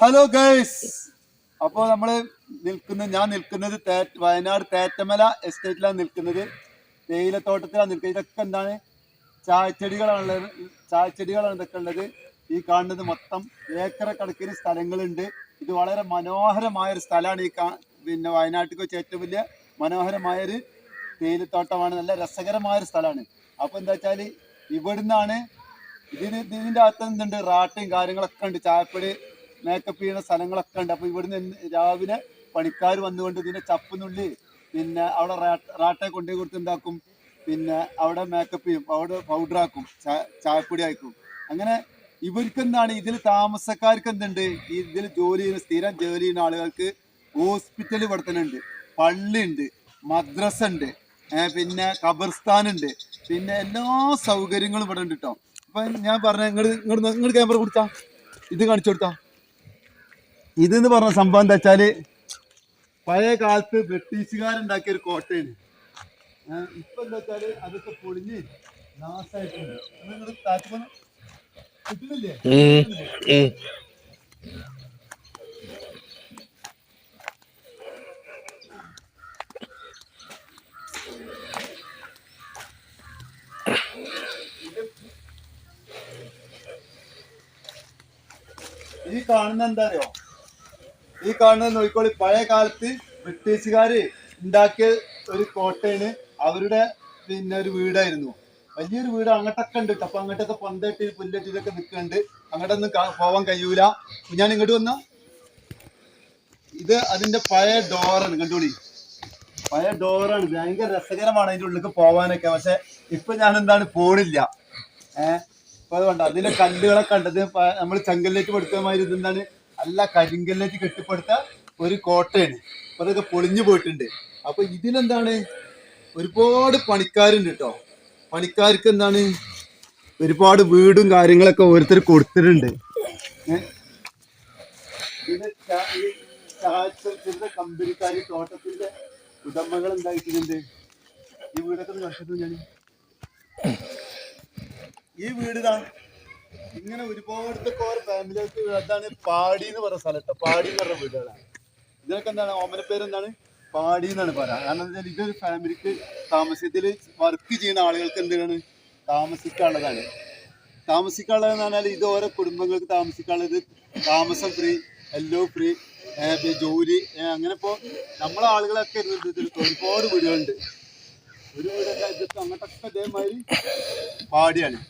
Hello guys അപ്പോൾ നമ്മൾ നിൽക്കുന്നത് ഞാൻ നിൽക്കുന്നത് വയനാട് തേറ്റമല എസ്റ്റേറ്റിലാണ് നിൽക്കുന്നത്. തേയിലത്തോട്ടത്തിലാണ് നിൽക്കുന്നത്. ഇതൊക്കെ എന്താണ്? ചായച്ചെടികളാണുള്ളത് ചായച്ചെടികളാണ് ഇതൊക്കെ ഉള്ളത്. ഈ കാണുന്നത് മൊത്തം ഏക്കറ കണക്കിന് സ്ഥലങ്ങളുണ്ട്. ഇത് വളരെ മനോഹരമായ ഒരു സ്ഥലമാണ് ഈ പിന്നെ വയനാട്ടിൽ വെച്ച് ഏറ്റവും വലിയ മനോഹരമായൊരു തേയിലത്തോട്ടമാണ്. നല്ല രസകരമായ ഒരു സ്ഥലമാണ്. അപ്പോൾ എന്താ വെച്ചാൽ ഇവിടുന്നാണ് ഇതിന് ഇതിന്റെ അകത്ത് എന്തുണ്ട് റാട്ടും കാര്യങ്ങളൊക്കെ ഉണ്ട്. ചായപ്പൊടി മേക്കപ്പ് ചെയ്യുന്ന സ്ഥലങ്ങളൊക്കെ ഉണ്ട്. അപ്പൊ ഇവിടുന്ന് രാവിലെ പണിക്കാർ വന്നുകൊണ്ട് ഇതിന്റെ ചപ്പുനുള്ളി പിന്നെ അവിടെ റാട്ടെ കൊണ്ടു കൊടുത്തുണ്ടാക്കും പിന്നെ അവിടെ മേക്കപ്പ് ചെയ്യും. അവിടെ ചാ- ചായപ്പൊടി ആക്കും. അങ്ങനെ ഇവർക്ക് എന്താണ് ഇതിൽ താമസക്കാർക്ക് എന്തുണ്ട്? ഇതിൽ ജോലി ചെയ്യുന്ന സ്ഥിരം ജോലി ചെയ്യുന്ന ആളുകൾക്ക് ഹോസ്പിറ്റൽ ഇവിടെ തന്നെ പള്ളി ഉണ്ട് മദ്രസ ഉണ്ട് പിന്നെ ഖബർസ്ഥാൻ ഉണ്ട് പിന്നെ എല്ലാ സൗകര്യങ്ങളും ഇവിടെ ഉണ്ട് കേട്ടോ അപ്പൊ ഞാൻ പറഞ്ഞ ഇങ്ങോട്ട് ഇങ്ങോട്ട് ക്യാമറ കൊടുത്താ ഇത് കാണിച്ചു കൊടുത്താ? ഇതെന്ന് പറഞ്ഞ സംഭവം എന്താ വെച്ചാൽ പഴയ കാലത്ത് ബ്രിട്ടീഷുകാരുണ്ടാക്കിയ ഒരു കോട്ടയാണ്. ഇപ്പൊ എന്താ വെച്ചാൽ അതൊക്കെ പൊളിഞ്ഞ് നാശമായിട്ടുണ്ട് നിങ്ങൾ താറ്റുമ്പോൾ കിട്ടുന്നില്ലേ? ഈ കാണുന്ന എന്താ അറിയോ? ഈ കാണുന്നത് നോക്കിക്കോളി പഴയ കാലത്ത് ബ്രിട്ടീഷുകാര് ഉണ്ടാക്കിയ ഒരു കോട്ടയാണ് അവരുടെ പിന്നെ ഒരു വീടായിരുന്നു. വലിയൊരു വീട് അങ്ങോട്ടൊക്കെ ഉണ്ട്. അപ്പൊ അങ്ങോട്ടൊക്കെ പന്തട്ടി പുല്ലട്ടിയിലൊക്കെ നിൽക്കുന്നുണ്ട്. അങ്ങോട്ടൊന്നും പോവാൻ കഴിയൂല. ഞാൻ ഇങ്ങോട്ട് വന്ന. ഇത് അതിന്റെ പഴയ ഡോറാണ് കണ്ടോളി. പഴയ ഡോറാണ് ഭയങ്കര രസകരമാണ് അതിന്റെ ഉള്ളിലേക്ക് പോവാനൊക്കെ. പക്ഷെ ഇപ്പൊ ഞാൻ എന്താണ് പോണില്ല. ഏഹ് അപ്പൊ അതുകൊണ്ട് അതിലെ കല്ലുകളൊക്കെ കണ്ടത് നമ്മൾ ചങ്കലിലേക്ക് പഠിക്കാൻ മാതിരി നല്ല കരിങ്കല്ലേക്ക് കെട്ടിപ്പടുത്ത ഒരു കോട്ടയാണ്. അപ്പൊ അതൊക്കെ പൊളിഞ്ഞു പോയിട്ടുണ്ട്. അപ്പൊ ഇതിനെന്താണ്? ഒരുപാട് പണിക്കാരുണ്ട് കേട്ടോ പണിക്കാർക്ക് എന്താണ്? ഒരുപാട് വീടും കാര്യങ്ങളൊക്കെ ഓരോരുത്തർ കൊടുത്തിട്ടുണ്ട്. കമ്പനിക്കാര് തോട്ടത്തിന്റെ ഉടമകൾ എന്തായിട്ടുണ്ട്? ഈ വീടൊക്കെ ഒന്ന് ഞാൻ ഈ വീട് ഇതാ. ഇങ്ങനെ ഒരുപാട് ഫാമിലികൾക്ക് പാടി എന്ന് പറയുന്ന സ്ഥലം കേട്ടോ പാടി എന്ന് പറഞ്ഞ വീടുകളാണ് ഇതിനൊക്കെ എന്താണ്? ഓമന പേര് എന്താണ്? പാടി എന്നാണ് പറയാ. കാരണം എന്താ ഇതൊരു ഫാമിലിക്ക് താമസത്തിൽ വർക്ക് ചെയ്യുന്ന ആളുകൾക്ക് എന്താണ് താമസിക്കാനുള്ളതാണ്. താമസിക്കാനുള്ളതെന്ന് പറഞ്ഞാൽ ഇത് ഓരോ കുടുംബങ്ങൾക്ക് താമസിക്കാനുള്ളത് താമസം ഫ്രീ എല്ലോ ഫ്രീ ജോലി അങ്ങനെ ഇപ്പോൾ നമ്മളെ ആളുകളൊക്കെ ഇരുന്നിട്ട് ഒരുപാട് വീടുകളുണ്ട്. ഒരു വീടൊക്കെ അങ്ങോട്ടൊക്കെ ഇതേമാതിരി പാടിയാണ്.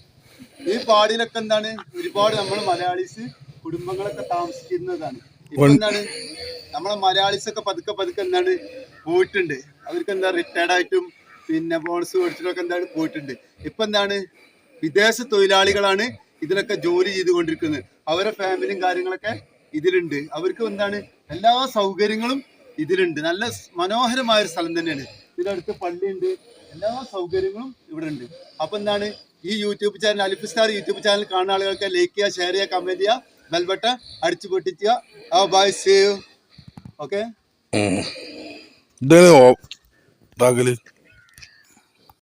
ഈ പാടിയിലൊക്കെ എന്താണ്? ഒരുപാട് നമ്മൾ മലയാളീസ് കുടുംബങ്ങളൊക്കെ താമസിക്കുന്നതാണ്. ഇപ്പൊ എന്താണ്? നമ്മളെ മലയാളീസ് ഒക്കെ പതുക്കെ പതുക്കെ എന്താണ്? പോയിട്ടുണ്ട്. അവർക്ക് എന്താ റിട്ടയർഡ് ആയിട്ടും പിന്നെ ബോണസ് മേടിച്ചിട്ടൊക്കെ എന്താണ്? പോയിട്ടുണ്ട്. ഇപ്പൊ എന്താണ്? വിദേശ തൊഴിലാളികളാണ് ഇതിലൊക്കെ ജോലി ചെയ്തുകൊണ്ടിരിക്കുന്നത്. അവരുടെ ഫാമിലിയും കാര്യങ്ങളൊക്കെ ഇതിലുണ്ട്. അവർക്ക് എന്താണ്? എല്ലാ സൗകര്യങ്ങളും ഇതിലുണ്ട്. നല്ല മനോഹരമായ ഒരു സ്ഥലം തന്നെയാണ്. ഇതിനടുത്ത് പള്ളിയുണ്ട്. എല്ലാ സൗകര്യങ്ങളും ഇവിടെ ഉണ്ട് അപ്പൊ എന്താണ്? ഈ YouTube channel Alif star YouTube channel കാണുന്ന ആളുകൾക്ക് ലൈക്ക് ചെയ്യുക ഷെയർ ചെയ്യുക കമന്റ് ചെയ്യുക ബെൽബട്ട അടിച്ചു പൊട്ടിക്കുക. By save okay